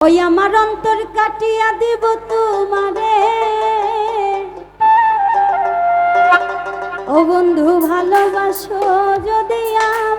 ওই আমার অন্তর কাটিয়া দিব তোমারে। ও বন্ধু ভালোবাসো যদি আ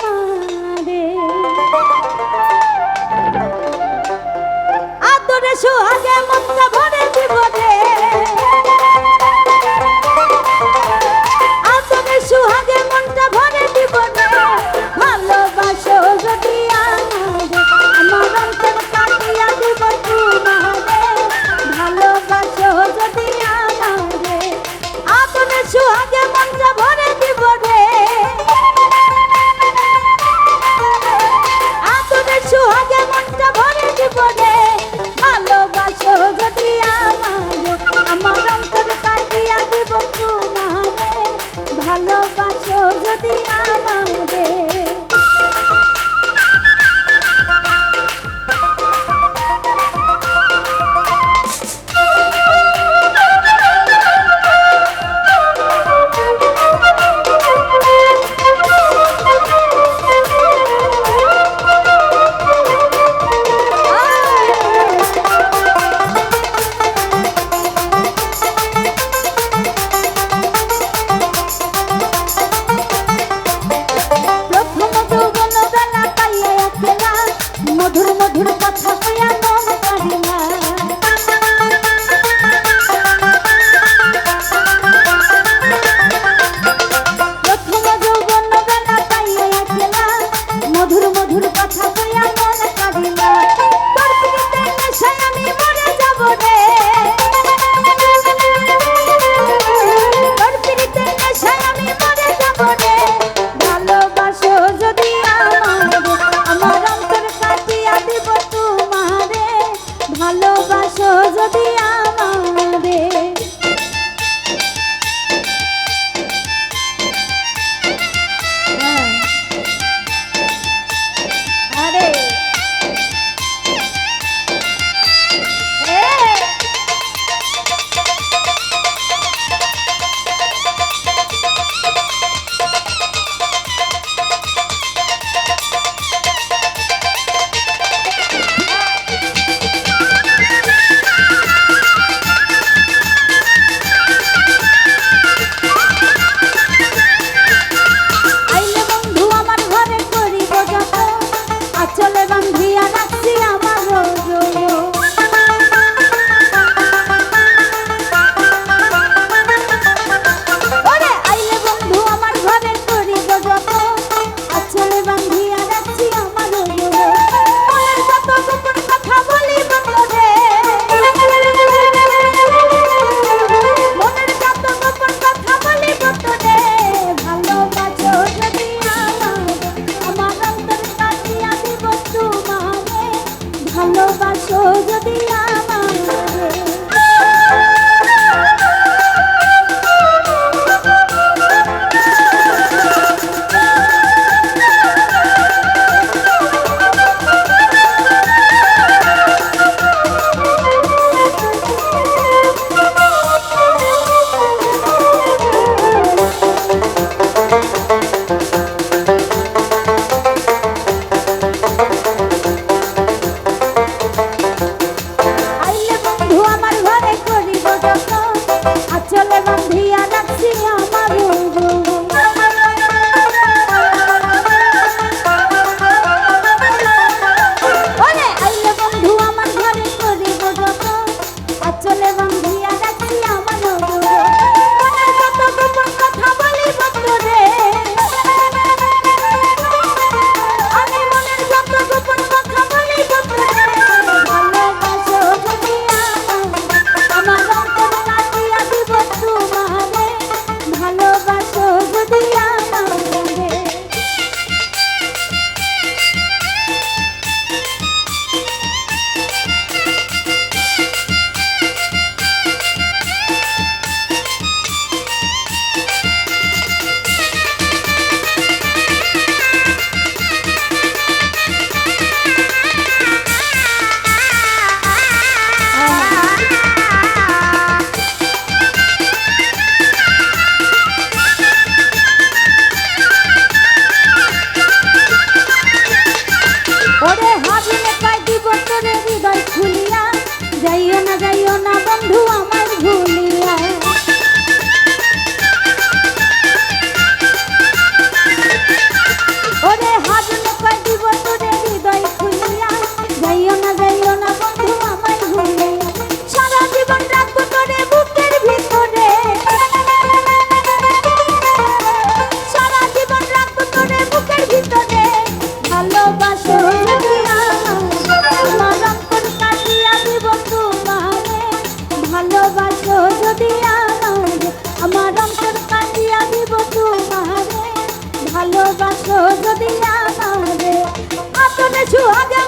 Hadi.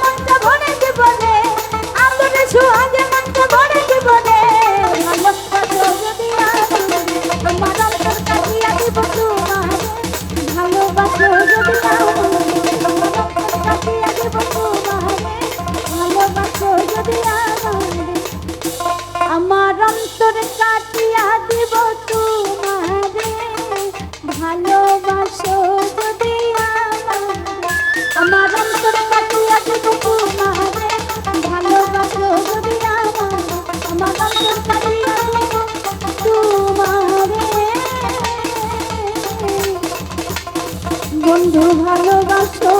মনটা ভরে জীবনে আদরে সুহাগে মনটা ভরে জীবনে। আমারে, আমার অন্তর কাটিয়া দিব তোমারে ভালোবাসো যদি ভালোবাসো যদি আমার অন্তর কাটিয়া দিব বন্ধু ভালোবাসো।